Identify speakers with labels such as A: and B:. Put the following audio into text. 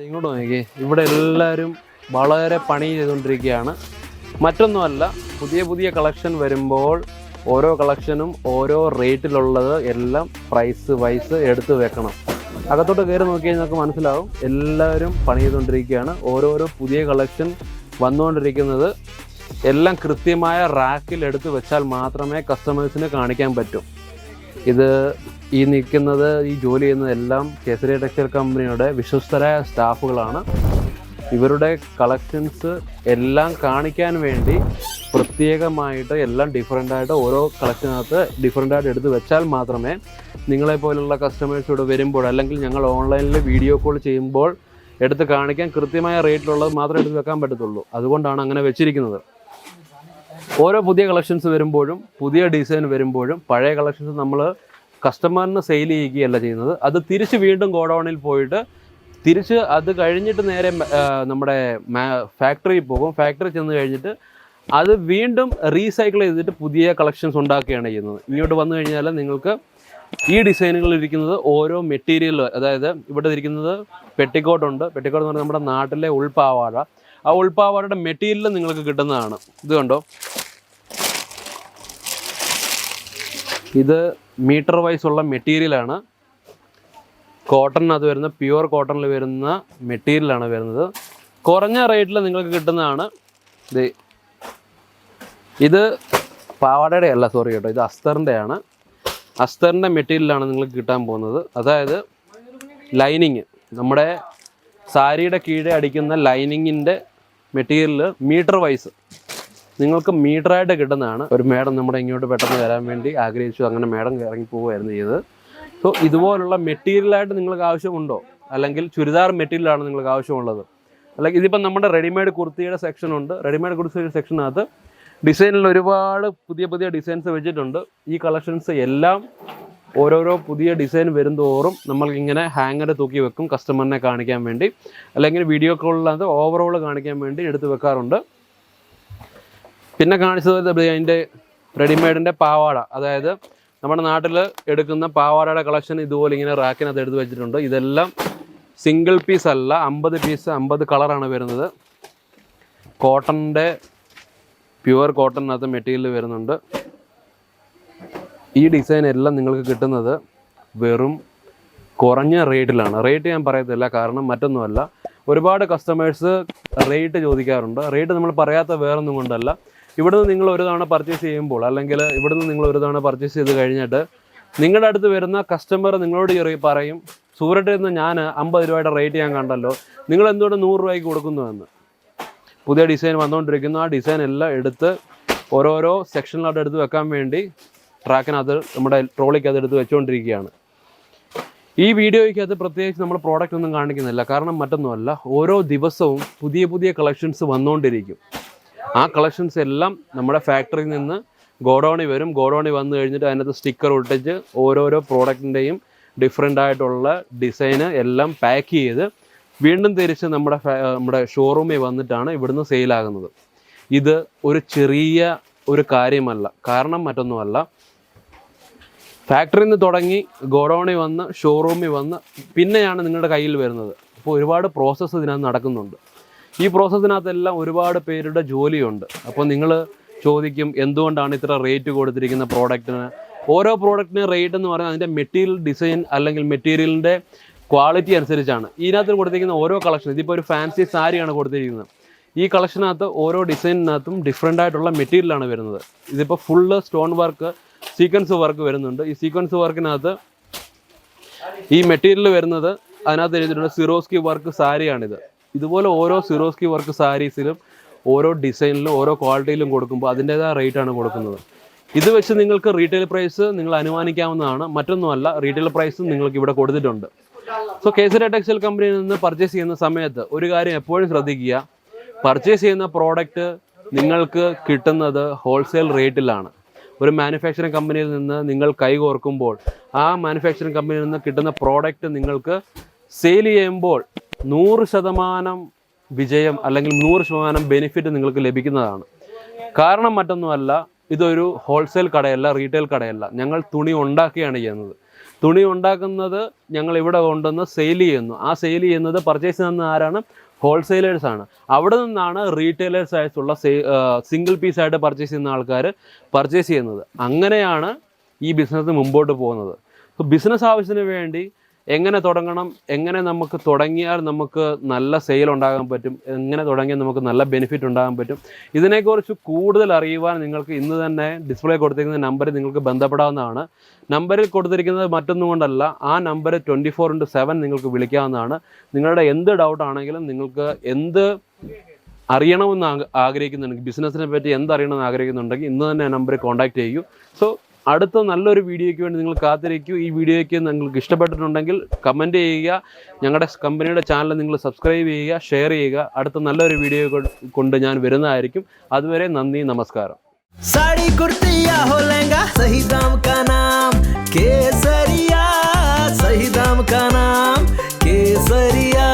A: ഇങ്ങോട്ട് നോക്കിയേ ഇവിടെ എല്ലാവരും വളരെ പണി ചെയ്തുകൊണ്ടിരിക്കുകയാണ്. മറ്റൊന്നുമല്ല പുതിയ പുതിയ കളക്ഷൻ വരുമ്പോൾ ഓരോ കളക്ഷനും ഓരോ റേറ്റിലുള്ളത് എല്ലാം പ്രൈസ് വൈസ് എടുത്തു വെക്കണം. അകത്തോട്ട് കയറി നോക്കി കഴിഞ്ഞാൽ നമുക്ക് മനസ്സിലാവും എല്ലാവരും പണി ചെയ്തുകൊണ്ടിരിക്കുകയാണ്. ഓരോരോ പുതിയ കളക്ഷൻ വന്നുകൊണ്ടിരിക്കുന്നത് എല്ലാം കൃത്യമായ റാക്കിൽ എടുത്ത് വെച്ചാൽ മാത്രമേ കസ്റ്റമേഴ്സിന് കാണിക്കാൻ പറ്റൂ. ഇത് ഈ നിൽക്കുന്നത് ഈ ജോലി ചെയ്യുന്നതെല്ലാം കേസരി ടെക്സ്റ്റൈൽ കമ്പനിയുടെ വിശ്വസ്തരായ സ്റ്റാഫുകളാണ്. ഇവരുടെ കളക്ഷൻസ് എല്ലാം കാണിക്കാൻ വേണ്ടി പ്രത്യേകമായിട്ട് എല്ലാം ഡിഫറെന്റ് ആയിട്ട് ഓരോ കളക്ഷനകത്ത് ഡിഫറെന്റ് ആയിട്ട് എടുത്ത് വെച്ചാൽ മാത്രമേ നിങ്ങളെ പോലുള്ള കസ്റ്റമേഴ്സ് ഇവിടെ വരുമ്പോൾ അല്ലെങ്കിൽ ഞങ്ങൾ ഓൺലൈനിൽ വീഡിയോ കോൾ ചെയ്യുമ്പോൾ എടുത്ത് കാണിക്കാൻ കൃത്യമായ റേറ്റിലുള്ളത് മാത്രമേ എടുത്ത് വെക്കാൻ പറ്റത്തുള്ളൂ. അതുകൊണ്ടാണ് അങ്ങനെ വെച്ചിരിക്കുന്നത്. ഓരോ പുതിയ കളക്ഷൻസ് വരുമ്പോഴും പുതിയ ഡിസൈൻ വരുമ്പോഴും പഴയ കളക്ഷൻസ് നമ്മൾ കസ്റ്റമറിന് സെയിൽ ചെയ്യുകയല്ല ചെയ്യുന്നത്. അത് തിരിച്ച് വീണ്ടും ഗോഡൗണിൽ പോയിട്ട് തിരിച്ച് അത് കഴിഞ്ഞിട്ട് നേരെ നമ്മുടെ ഫാക്ടറിയിൽ പോകും. ഫാക്ടറി ചെന്ന് കഴിഞ്ഞിട്ട് അത് വീണ്ടും റീസൈക്കിൾ ചെയ്തിട്ട് പുതിയ കളക്ഷൻസ് ഉണ്ടാക്കുകയാണ് ചെയ്യുന്നത്. ഇങ്ങോട്ട് വന്നു കഴിഞ്ഞാൽ നിങ്ങൾക്ക് ഈ ഡിസൈനുകളിൽ ഇരിക്കുന്നത് ഓരോ മെറ്റീരിയൽ അതായത് ഇവിടെ ഇരിക്കുന്നത് പെട്ടിക്കോട്ട് ഉണ്ട്. എന്ന് പറഞ്ഞാൽ നമ്മുടെ നാട്ടിലെ ഉൾപ്പാവാഴ ആ ഉൾപ്പാവാഴയുടെ മെറ്റീരിയൽ നിങ്ങൾക്ക് കിട്ടുന്നതാണ്. ഇത് കണ്ടോ? ഇത് മീറ്റർ വൈസ് ഉള്ള മെറ്റീരിയലാണ് കോട്ടണിനകത്ത് വരുന്ന പ്യുവർ കോട്ടണിൽ വരുന്ന മെറ്റീരിയലാണ് വരുന്നത്. കുറഞ്ഞ റേറ്റിൽ നിങ്ങൾക്ക് കിട്ടുന്നതാണ്. ഇത് ഇത് പാവാടയുടെ അല്ല സോറി കേട്ടോ ഇത് അസ്തറിന്റെ ആണ്. അസ്തറിന്റെ മെറ്റീരിയലാണ് നിങ്ങൾക്ക് കിട്ടാൻ പോകുന്നത്. അതായത് ലൈനിങ് നമ്മുടെ സാരിയുടെ കീഴെ അടിക്കുന്ന ലൈനിങ്ങിന്റെ മെറ്റീരിയൽ മീറ്റർ വൈസ് നിങ്ങൾക്ക് മീറ്ററായിട്ട് കിട്ടുന്നതാണ്. ഒരു മേഡം നമ്മുടെ ഇങ്ങോട്ട് പെട്ടെന്ന് വരാൻ വേണ്ടി ആഗ്രഹിച്ചു. അങ്ങനെ മേഡം ഇറങ്ങി പോവുകയായിരുന്നു ചെയ്തത്. സോ ഇതുപോലുള്ള മെറ്റീരിയലായിട്ട് നിങ്ങൾക്ക് ആവശ്യമുണ്ടോ? അല്ലെങ്കിൽ ചുരിദാർ മെറ്റീരിയലാണ് നിങ്ങൾക്ക് ആവശ്യമുള്ളത്? അല്ലെങ്കിൽ ഇതിപ്പം നമ്മുടെ റെഡിമെയ്ഡ് കുർത്തിയുടെ സെക്ഷൻ ഉണ്ട്. റെഡിമെയ്ഡ് കുർത്തിയുടെ സെക്ഷനകത്ത് ഡിസൈനിൽ ഒരുപാട് പുതിയ പുതിയ ഡിസൈൻസ് വെച്ചിട്ടുണ്ട്. ഈ കളക്ഷൻസ് എല്ലാം ഓരോരോ പുതിയ ഡിസൈൻ വരും തോറും ഇങ്ങനെ ഹാങ്ങർ തൂക്കി വെക്കും കസ്റ്റമറിനെ കാണിക്കാൻ വേണ്ടി. അല്ലെങ്കിൽ വീഡിയോ കോളിലത് ഓവറോൾ കാണിക്കാൻ വേണ്ടി എടുത്ത് വെക്കാറുണ്ട്. പിന്നെ കാണിച്ചത് അതിന്റെ റെഡിമെയ്ഡിന്റെ പാവാട. അതായത് നമ്മുടെ നാട്ടിൽ എടുക്കുന്ന പാവാടയുടെ കളക്ഷൻ ഇതുപോലെ ഇങ്ങനെ റാക്കിനകത്ത് എടുത്ത് വെച്ചിട്ടുണ്ട്. ഇതെല്ലാം സിംഗിൾ പീസ് അല്ല അമ്പത് പീസ് അമ്പത് കളറാണ് വരുന്നത്. കോട്ടണിന്റെ പ്യുവർ കോട്ടണിനകത്ത് മെറ്റീരിയൽ വരുന്നുണ്ട്. ഈ ഡിസൈൻ എല്ലാം നിങ്ങൾക്ക് കിട്ടുന്നത് വെറും കുറഞ്ഞ റേറ്റിലാണ് റേറ്റ് ഞാൻ പറയത്തില്ല കാരണം മറ്റൊന്നുമല്ല. ഒരുപാട് കസ്റ്റമേഴ്സ് റേറ്റ് ചോദിക്കാറുണ്ട്. റേറ്റ് നമ്മൾ പറയാത്ത വേറൊന്നും കൊണ്ടല്ല. ഇവിടുന്ന് നിങ്ങൾ ഒരു തവണ പർച്ചേസ് ചെയ്യുമ്പോൾ അല്ലെങ്കിൽ ഇവിടുന്ന് നിങ്ങൾ ഒരു തവണ പർച്ചേസ് ചെയ്ത് കഴിഞ്ഞിട്ട് നിങ്ങളുടെ അടുത്ത് വരുന്ന കസ്റ്റമർ നിങ്ങളോട് പറയും. സൂരട്ടിൽ നിന്ന് ഞാൻ അമ്പത് രൂപയുടെ റേറ്റ് ഞാൻ കണ്ടല്ലോ. നിങ്ങൾ എന്തുകൊണ്ട് നൂറ് രൂപയ്ക്ക് കൊടുക്കുന്നുവെന്ന് പുതിയ ഡിസൈൻ വന്നുകൊണ്ടിരിക്കുന്നു ആ ഡിസൈൻ എല്ലാം എടുത്ത് ഓരോരോ സെക്ഷനിലോട്ട് എടുത്ത് വെക്കാൻ വേണ്ടി ട്രാക്കിനകത്ത് നമ്മുടെ ട്രോളിക്കകത്ത് എടുത്ത് വെച്ചുകൊണ്ടിരിക്കുകയാണ് ഈ വീഡിയോയ്ക്കകത്ത് പ്രത്യേകിച്ച് നമ്മൾ പ്രോഡക്റ്റ് ഒന്നും കാണിക്കുന്നില്ല. കാരണം മറ്റൊന്നുമല്ല ഓരോ ദിവസവും പുതിയ പുതിയ കളക്ഷൻസ് വന്നുകൊണ്ടിരിക്കും ആ കളക്ഷൻസ് എല്ലാം നമ്മുടെ ഫാക്ടറിയിൽ നിന്ന് ഗോഡൗണിൽ വരും. ഗോഡൗണിൽ വന്നു കഴിഞ്ഞിട്ട് അതിനകത്ത് സ്റ്റിക്കർ ഒട്ടിച്ച് ഓരോരോ പ്രോഡക്റ്റിന്റെയും ഡിഫറെന്റ് ആയിട്ടുള്ള ഡിസൈന് എല്ലാം പാക്ക് ചെയ്ത് വീണ്ടും തിരിച്ച് നമ്മുടെ നമ്മുടെ ഷോറൂമിൽ വന്നിട്ടാണ് ഇവിടുന്ന് സെയിലാകുന്നത് ഇത് ഒരു ചെറിയ ഒരു കാര്യമല്ല. കാരണം മറ്റൊന്നുമല്ല. ഫാക്ടറിയിൽ നിന്ന് തുടങ്ങി ഗോഡൗണിൽ വന്ന് ഷോറൂമിൽ വന്ന് പിന്നെയാണ് നിങ്ങളുടെ കയ്യിൽ വരുന്നത്. അപ്പോൾ ഒരുപാട് പ്രോസസ്സ് ഇതിനകത്ത് നടക്കുന്നുണ്ട്. ഈ പ്രോസസ്സിനകത്തെല്ലാം ഒരുപാട് പേരുടെ ജോലിയുണ്ട്. അപ്പോൾ നിങ്ങൾ ചോദിക്കും എന്തുകൊണ്ടാണ് ഇത്ര റേറ്റ് കൊടുത്തിരിക്കുന്ന പ്രോഡക്റ്റിന് ഓരോ പ്രോഡക്റ്റിന് റേറ്റ് എന്ന് പറയുന്നത് അതിന്റെ മെറ്റീരിയൽ ഡിസൈൻ അല്ലെങ്കിൽ മെറ്റീരിയലിന്റെ ക്വാളിറ്റി അനുസരിച്ചാണ്. ഇതിനകത്ത് കൊടുത്തിരിക്കുന്ന ഓരോ കളക്ഷൻ ഇതിപ്പോൾ ഒരു ഫാൻസി സാരിയാണ് കൊടുത്തിരിക്കുന്നത്. ഈ കളക്ഷനകത്ത് ഓരോ ഡിസൈനിനകത്തും ഡിഫറെന്റ് ആയിട്ടുള്ള മെറ്റീരിയലാണ് വരുന്നത്. ഇതിപ്പോൾ full stone work sequence work വരുന്നുണ്ട്. ഈ സീക്വൻസ് വർക്കിനകത്ത് ഈ മെറ്റീരിയൽ വരുന്നത് അതിനകത്ത് എഴുതിയിട്ടുണ്ട് സിറോസ്കി വർക്ക് സാരിയാണിത് ഇതുപോലെ ഓരോ സിറോസ്കി വർക്ക് സാരീസിലും ഓരോ ഡിസൈനിലും ഓരോ ക്വാളിറ്റിയിലും കൊടുക്കുമ്പോൾ അതിന്റേതായ റേറ്റാണ് കൊടുക്കുന്നത്. ഇത് വെച്ച് നിങ്ങൾക്ക് റീറ്റെയിൽ പ്രൈസ് നിങ്ങൾ അനുമാനിക്കാവുന്നതാണ്. മറ്റൊന്നുമല്ല റീറ്റെയിൽ പ്രൈസ് നിങ്ങൾക്ക് ഇവിടെ കൊടുത്തിട്ടുണ്ട്. സോ കേസരി ടെക്സ്റ്റൈൽ കമ്പനിയിൽ നിന്ന് പർച്ചേസ് ചെയ്യുന്ന സമയത്ത് ഒരു കാര്യം എപ്പോഴും ശ്രദ്ധിക്കുക. പർച്ചേസ് ചെയ്യുന്ന പ്രോഡക്റ്റ് നിങ്ങൾക്ക് കിട്ടുന്നത് ഹോൾസെയിൽ റേറ്റിലാണ് ഒരു മാനുഫാക്ചറിങ് കമ്പനിയിൽ നിന്ന് നിങ്ങൾ കൈകോർക്കുമ്പോൾ ആ മാനുഫാക്ചറിങ് കമ്പനിയിൽ നിന്ന് കിട്ടുന്ന പ്രോഡക്റ്റ് നിങ്ങൾക്ക് സെയിൽ ചെയ്യുമ്പോൾ നൂറ് ശതമാനം വിജയം അല്ലെങ്കിൽ നൂറ് ശതമാനം ബെനിഫിറ്റ് നിങ്ങൾക്ക് ലഭിക്കുന്നതാണ്. കാരണം മറ്റൊന്നുമല്ല ഇതൊരു ഹോൾസെയിൽ കടയല്ല റീറ്റെയിൽ കടയല്ല. ഞങ്ങൾ തുണി ഉണ്ടാക്കുകയാണ് ചെയ്യുന്നത്. തുണി ഉണ്ടാക്കുന്നത് ഞങ്ങൾ ഇവിടെ കൊണ്ടുവന്ന് സെയിൽ ചെയ്യുന്നു. ആ സെയിൽ ചെയ്യുന്നത് പർച്ചേസ് ചെയ്യുന്ന ആരാണ്? ഹോൾസെയിലേഴ്സ് ആണ്. അവിടെ നിന്നാണ് റീറ്റെയിലേഴ്സ് ആയിട്ടുള്ള സിംഗിൾ പീസായിട്ട് പർച്ചേസ് ചെയ്യുന്ന ആൾക്കാർ പർച്ചേസ് ചെയ്യുന്നത്. അങ്ങനെയാണ് ഈ ബിസിനസ് മുമ്പോട്ട് പോകുന്നത്. ബിസിനസ് ആവശ്യത്തിന് വേണ്ടി എങ്ങനെ തുടങ്ങണം എങ്ങനെ നമുക്ക് തുടങ്ങിയാൽ നമുക്ക് നല്ല സെയിൽ ഉണ്ടാകാൻ പറ്റും എങ്ങനെ തുടങ്ങിയാൽ നമുക്ക് നല്ല ബെനിഫിറ്റ് ഉണ്ടാകാൻ പറ്റും ഇതിനെക്കുറിച്ച് കൂടുതൽ അറിയുവാൻ നിങ്ങൾക്ക് ഇന്ന് തന്നെ ഡിസ്പ്ലേ കൊടുത്തിരിക്കുന്ന നമ്പറിൽ നിങ്ങൾക്ക് ബന്ധപ്പെടാവുന്നതാണ്. നമ്പറിൽ കൊടുത്തിരിക്കുന്നത് മറ്റൊന്നും കൊണ്ടല്ല ആ number twenty four into seven നിങ്ങൾക്ക് വിളിക്കാവുന്നതാണ്. നിങ്ങളുടെ എന്ത് ഡൗട്ട് ആണെങ്കിലും നിങ്ങൾക്ക് എന്ത് അറിയണമെന്ന് ആഗ്രഹിക്കുന്നുണ്ടെങ്കിൽ ബിസിനസ്സിനെ പറ്റി എന്തറിയണമെന്ന് ആഗ്രഹിക്കുന്നുണ്ടെങ്കിൽ ഇന്ന് തന്നെ നമ്പറിൽ കോൺടാക്ട് ചെയ്യൂ. സോ അടുത്ത നല്ലൊരു വീഡിയോയ്ക്ക് വേണ്ടി നിങ്ങൾ കാത്തിരിക്കൂ ഈ വീഡിയോയ്ക്ക് നിങ്ങൾക്ക് ഇഷ്ടപ്പെട്ടിട്ടുണ്ടെങ്കിൽ കമൻറ്റ് ചെയ്യുക ഞങ്ങളുടെ കമ്പനിയുടെ ചാനൽ നിങ്ങൾ സബ്സ്ക്രൈബ് ചെയ്യുക ഷെയർ ചെയ്യുക അടുത്ത നല്ലൊരു വീഡിയോ കൊണ്ട് ഞാൻ വരുന്നതായിരിക്കും അതുവരെ നന്ദി നമസ്കാരം
B: साड़ी कुर्ती या हो लहंगा सही दाम का नाम केसरिया सही दाम का नाम केसरिया